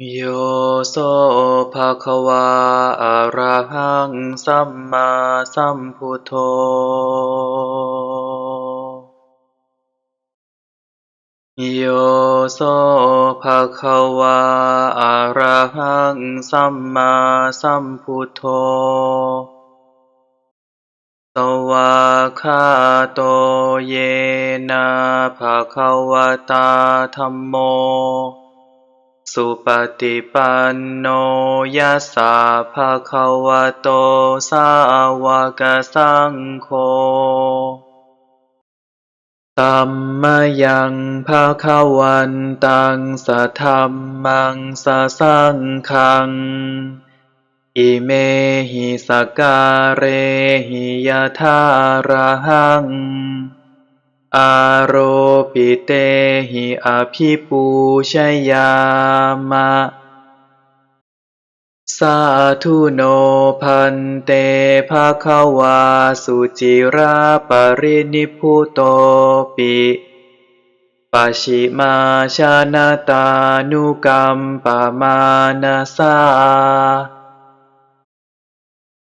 โยโสภะคะวาอะระหังสัมมาสัมพุทโธโยโสภะคะวาอะระหังสัมมาสัมพุทโธ สวากขาโตเยนะภะคะวะตาธัมโม สุปฏิปันโนยัสสะภะคะวะโตสาวกสังโฆธัมมยังภะควันตังสะธัมมังสะสังฆัง อิเมหิสการเรหิยะถาระหัง อาโรปิเตหิอภิปูชยามะ สาธุโนพันเตภะคะวาสุจิราปรินิพุโตปิปัชิมาชานาตานุกัมปะมานาสา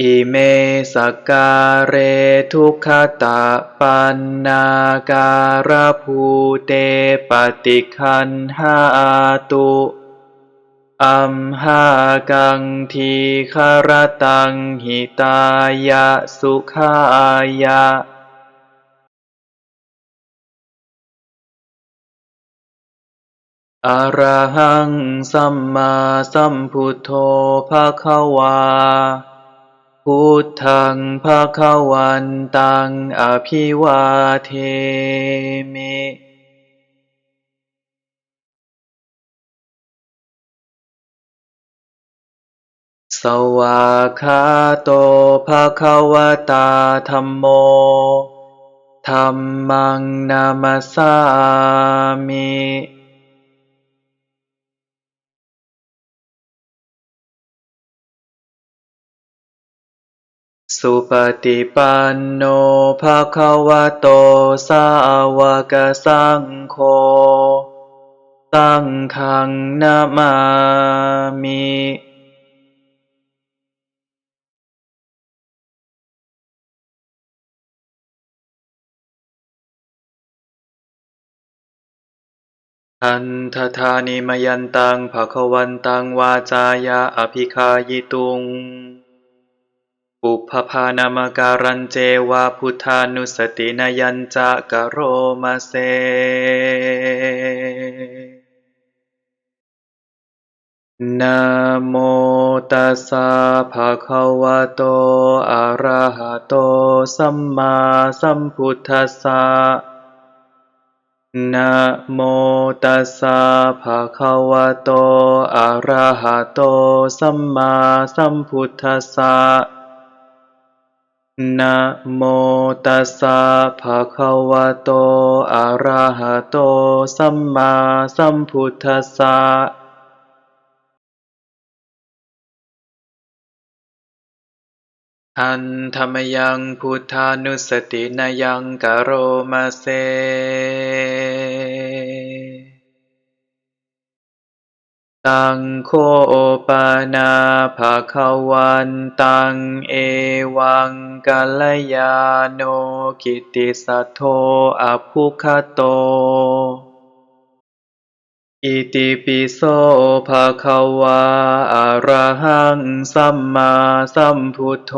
อิเมสการเรทุกขตะปันนาการภูเตปฏิคันหาตุอัมหากังทีคารตังหิตายะสุขายะอระหังสัมมาสัมพุทโธภะคะวา พุทธังภะคะวันตังอภิวาเทมิสวากขาโตภะคะวะตาธัมโมธัมมังนามัสสามิ สุปฏิปันโนภะคะวะโต สาวกสังโฆสังฆังนามามิ อันทธานิมยันตังภะควันตังวาจายะอภิคายิตุง ปุพพานามการันเจวาพุทธานุสตินยัญจะกโรมาเซนะโมตัสสะภะคะวะโต อะระหะโต สัมมาสัมพุทธัสสะนะโมตัสสะภะคะวะโต อะระหะโต สัมมาสัมพุทธัสสะ นะโมตัสสะภะคะวะโต อะระหะโต สัมมาสัมพุทธัสสะหันธรรมยังพุทธานุสตินายังกโรมาเซ ตังโคปนาภาควันตังเอวังกัลยาโนกิติสัทโธอภุคโต อิติปิโสภะควาอะระหังสัมมาสัมพุทโธ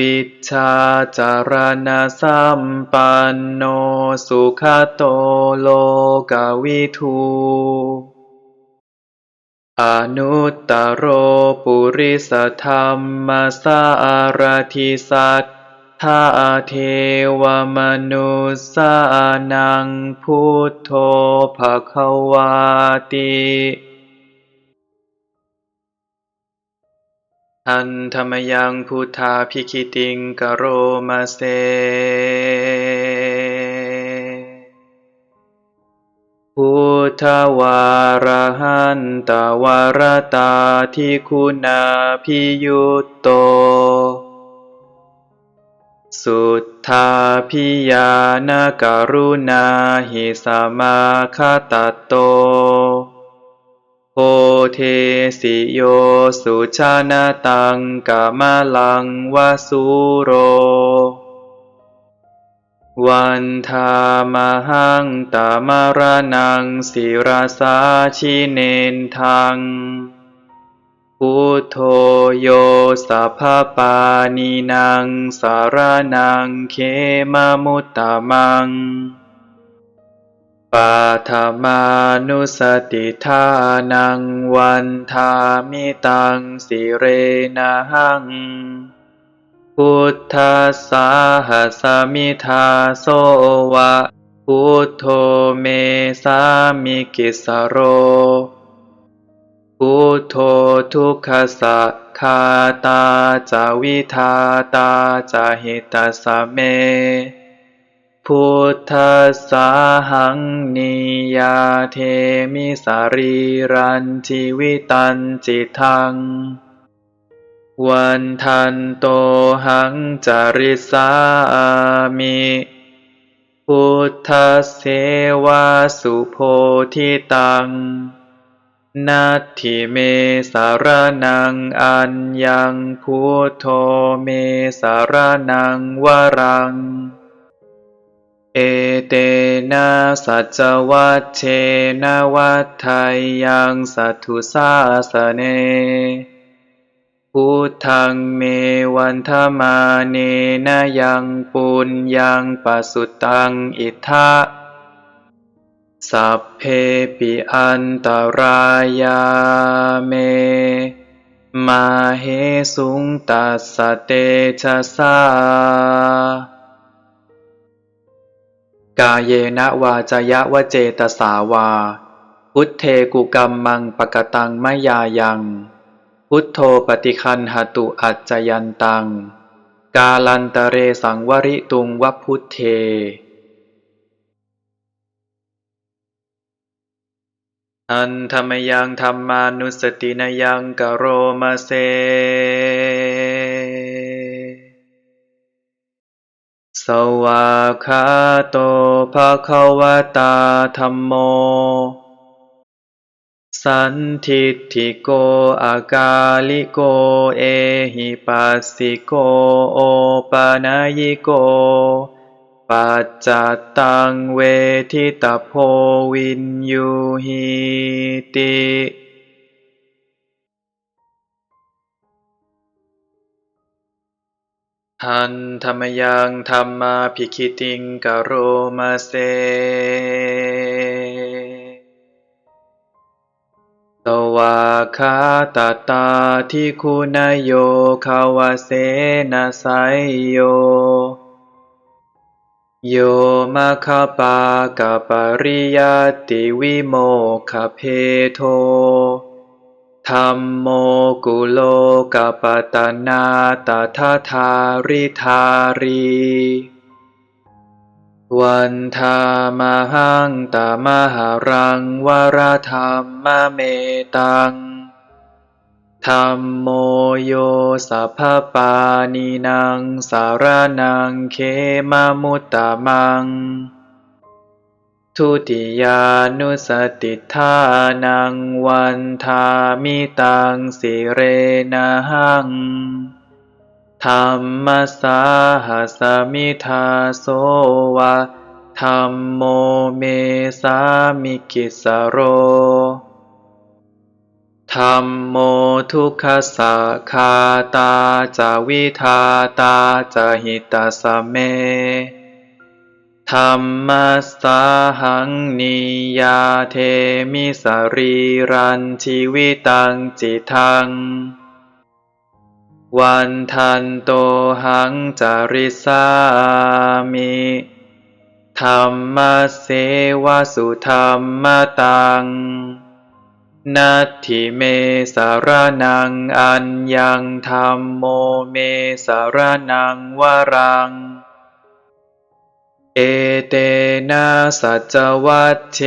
วิชชาจารณะสัมปันโนสุขโตโลกวิทูอนุตตโรปุริสธรรมสารทิสัทธาเทวมนุสานังพุทโธภควาติ หันธรรมยังพุทธาภิคิติงกโรมาเซพุทธวารหันตวารตาทิคุณาพิยุตโต สุทธาพิยานกรุณาหิสมาคตตโต โพเทสิโยสุชานาตังกามลังวสุโร วันทามหังตามารนังศิราสาชิเนนทังพุทโธโยสัพพปานีนางสารนังเขมามุตตะมัง ปาธมานุสติทานังวันทามิตังสิเรนะหัง พุทธัสาหัสมิทาโสวะ พุทโธเมสามิกิสโร พุทโธทุกขสักขาตาจาวิทาตาจาหิตาสเม พุทธสาหังนิยาเทมิสารีรันชีวิตันจิทัง วันทันโตหังจาริสามิพุทธเสวาสุโพธิตังนัตถิเมสารนังอัญญังพุทโธเมสารนังวรัง เอเตนะสัจวัชเชนะวัฏไทยังสัทธุสาสเน พุทธังเมวันธมาเนนะยังปุญยังปัสสุตังอิทธะสัพเพปิอันตรายาเม มาเหสุงตัสเตชะสา กาเยนะวาจยะวเจตสาวา พุทเทกุกรรมมังปกตังมยายัง พุทโธปฏิคันหตุอัจจยันตัง กาลันตะเรสังวริตุงวพุทเทอันธรรมยังธรรมานุสตินยังกโรมาเซ วากาโตภะคะวะตาธัมโม สันทิฏฐิโกอากาลิโกเอหิปัสสิโกโอปานายโก ปัจจัตตังเวทิตาโพวินยูหิติ หันธรรมยังธรรมาภิคิติงกโรมาเซสวากขาตาตาที่คุณโยคาวาเสนะไสโย โยมะคาปากปริยตติวิโมคเพโท ธัมโมกุโลกปตนาตถาทาริธารี วันทามหังตามหารังวรธรรมเมตังธัมโมโยสัพปานีนังสารนังเขมามุตตะมัง ทุติยานุสติทานังวันทามิตังสิเรนะหังธรรมสาหัสมิทาโสวะธรรมโมเมสามิกิสโรธรรมโมทุกขสักขาตาจาวิทาตาจาหิตาสเม ธรรมสาหังนิยาเทมิสารีรันชีวิตังจิทัง วันทันโตหังจาริสามิธรรมเสวสุธรรมตังนัตถิเมสารนังอัญญังธรรมโมเมสารนังวรัง เอเตนะสัจวัชเช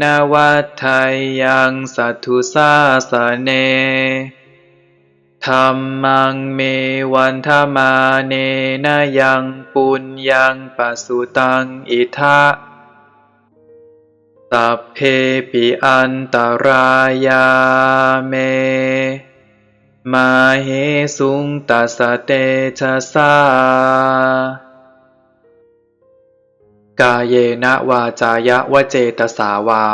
นะวัฏไทยังสัทธุสาสเนธัมมังเมวันธมาเนนะยังปุญญังปัสสุตังอิทะสัพเพปิอันตรายาเม มาเหสุงตัสเตชะสา กาเยนะวาจายะวเจตสาวา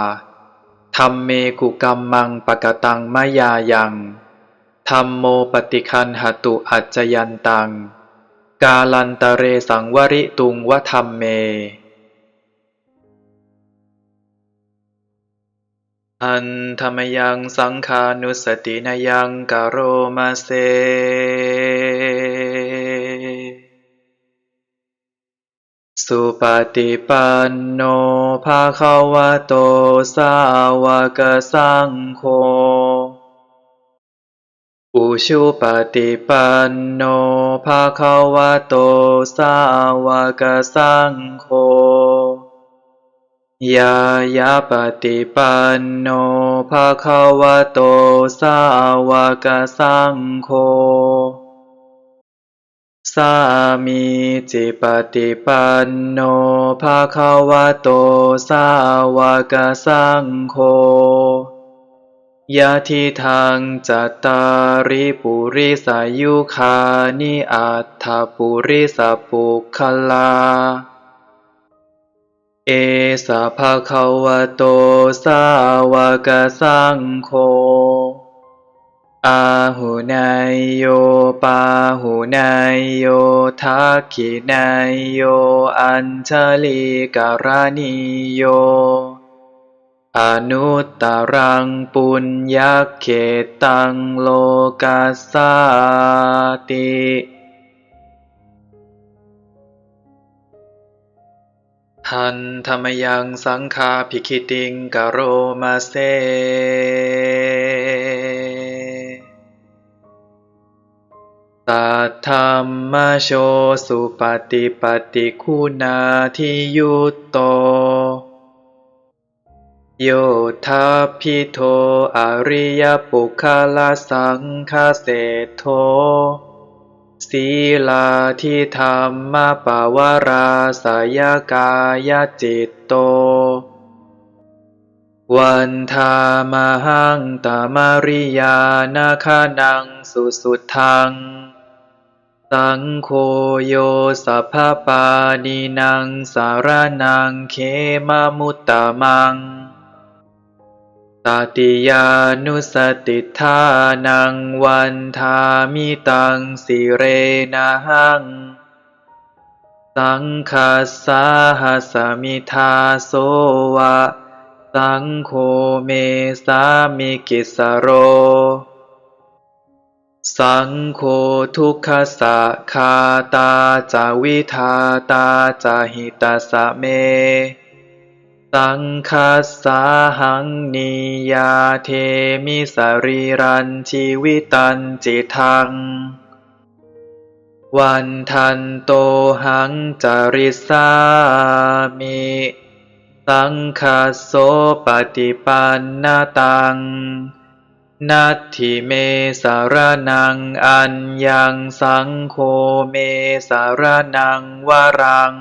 ธรรมเมกุกรรมมังปกตังมะยายังธรรมโมปฏิคันหตุอัจจยันตัง กาลันตะเรสังวริตุงวธรรมเม อันธรรมยังสังขานุสตินยังกโรมาเซ สุปฏิปันโนภาคาวะโตสาวกสังโฆอุชุปฏิปันโนภาคาวะโตสาวกสังโฆยายาปฏิปันโนภาคาวะโตสาวกสังโฆ สามีจิปฏิปันโนภาคาวะโตสาวกสังโฆยะทิทางจัตตาริปุริสายุคานิอัตถปุริสปุคลา เอสะภะคะวะโตสาวกสังโฆ อาหุนายโยปาหุนายโยทักขินายโย อัญชลีการณิโย อนุตตรังปุญญเขตังโลกัสสาติหันธรรมยังสังคาภิคิติงกโรมาเซ ตัทธรรมโชสุปฏิปฏิคุณาทิยุตโต โยทัพพิโทอริยปุคาลสังคเสโทศีลาทิธรรมปาวราสยกายจิตโต วันทามหังตามริยานาคานังสุสุทัง สังโฆโยสัพพปานินางสารนังเขมามุตตะมังตติยานุสติธานังวันทามิตังสิเรนะหัง สังคัสสาหัสมิทาโสวะ สังโฆเมสามิกิสโร สังโฆทุกขสะคาตาจาวิทาตาจาหิตาสะเม สังคัสสาหังนิยาเทมิสรีรันชีวิตันจิทัง วันทันโตหังจาริสามิสังคัสโสปฏิปันนาตัง นัตถิเมสารนังอัญญังสังโฆเมสารนังวรัง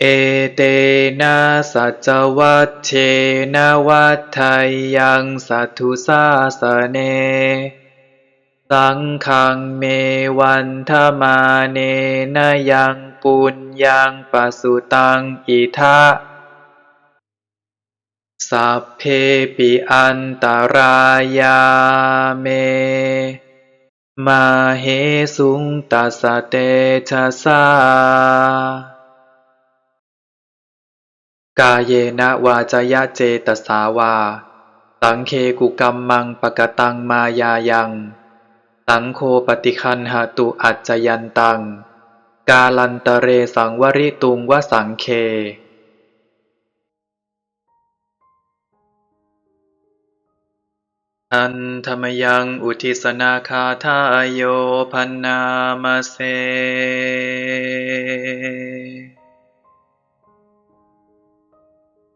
เอเตนะสัจวัตเชนะวัฏไทยังสัทุสาสเน สังฆังเมวันธมาเนนยังปุญญังปสุตังอิทะ สัพเพปิอันตรายาเม มาเหสุงตัสเตชะสากาเยนะวาจยะเจตสาวาสังเคกุกรรมังปกตังมายายังสังโฆปฏิคันหาตุอัจจยันตัง กาลันตเรสังวริตุงวสังเค อันธรรมยังอุทิสนาคาทายโยพันนามาเซ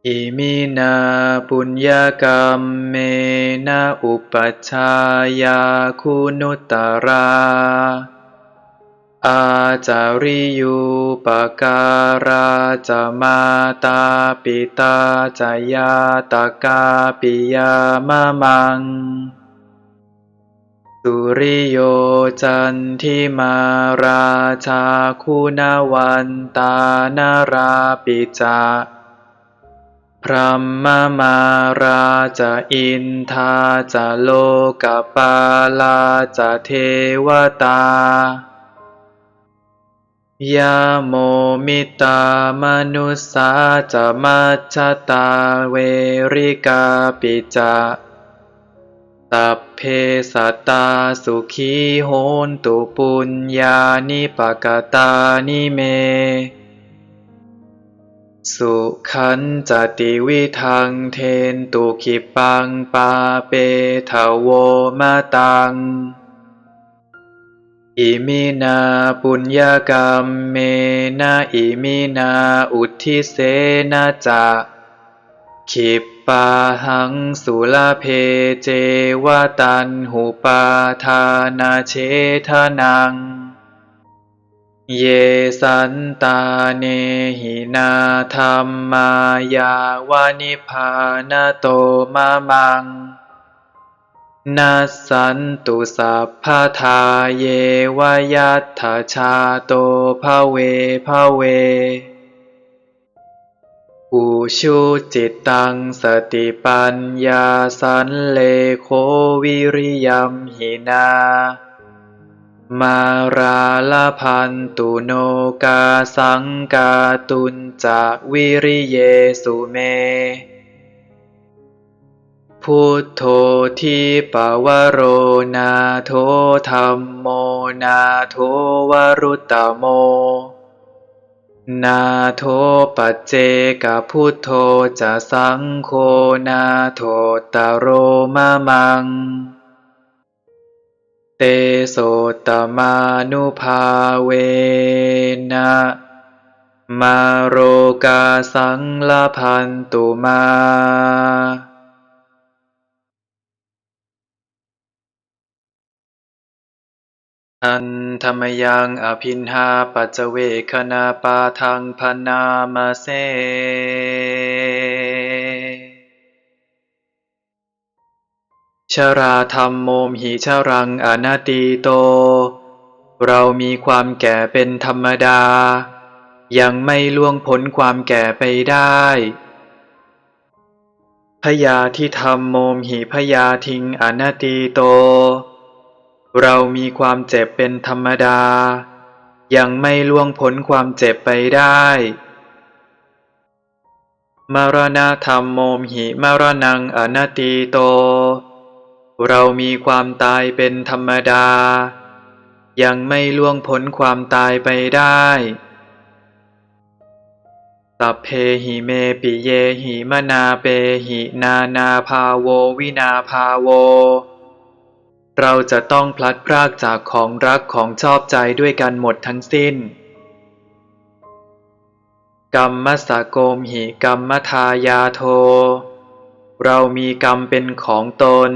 อิมินาปุญญกรรมเมนะอุปัชฌายาคุณุตตรา อาจาริยูปการาจมาตาปิตาจะยาตากาปิยามะมัง สุริโยจันทิมาราชาคุณวันตานาราปิจาพรหมมาราจะอินทาจะโลกปาลาจะเทวตา ยาโมมิตามนุสสาจะมัจจตาเวริกาปิจาตัพเพสัตตาสุขีโหนตุปุญญานิปกตานิเม สุขันจติวิทังเทนตุขิปังปาเปทะโวมาตัง อิมินาปุญญกรรมเมนะอิมินาอุทิเสนะจะขิปปาหังสุลเพเจวตันหุปาทานาเชทนัง เยสันตาเนหินาธรรมายาวานิพานโตมะมัง นัสสันตุสัพพทาเยวยัตถชาโตภเวภเว อุชุจิตตังสติปัญญาสันเลโควิริยัมหินา มาราลพันตุโนกาสังกาตุนจากวิริเยสุเม พุทโธที่ปวโรนาโทธรรมโมนาโทวรุตตโม นาโทปัจเจกพุทโธจะสังโฆนาโทตโรมะมัง เตโสตมานุภาเวนะมาโรกาสังลพันตุมา อันธรรมยังอภินหาปัจเวคณาปาทังพนามาเซชราธรรมโมมหิชรังอนาตีโต เรามีความแก่เป็นธรรมดา ยังไม่ล่วงพ้นความแก่ไปได้พยาที่ธรรมโมมหิพยาทิงอนาตีโต เรามีความเจ็บเป็นธรรมดา ยังไม่ล่วงพ้นความเจ็บไปได้ มรณะธรรมโมมหิมรณังอนาตีโต เรามีความตายเป็นธรรมดา ยังไม่ล่วงพ้นความตายไปได้สัพเพหิเมปิเยหิมนาเปหินานาภาโววินาภาโว เราจะต้องพลัดพรากจากของรักของชอบใจด้วยกันหมดทั้งสิ้น กรรมสโกมหิกรรมทายาโท เรามีกรรมเป็นของตน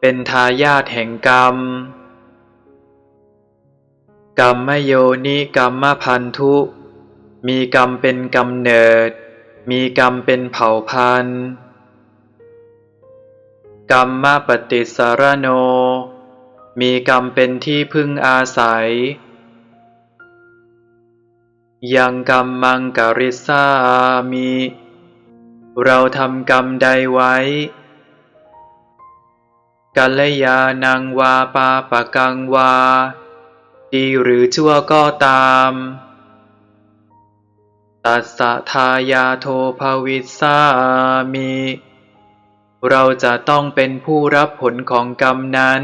เป็นทายาทแห่งกรรม กรรมโยนิกรรมพันธุ มีกรรมเป็นกำเนิด มีกรรมเป็นเผ่าพันธุ์ กรรมมาปฏิสารโน มีกรรมเป็นที่พึ่งอาศัย ยังกรรมมังกริสามี เราทำกรรมใดไว้ กัลยาณังวาปาปะกังวา ดีหรือชั่วก็ตาม ตัสสะทายาโทภวิสามี เราจะต้องเป็นผู้รับผลของกรรมนั้น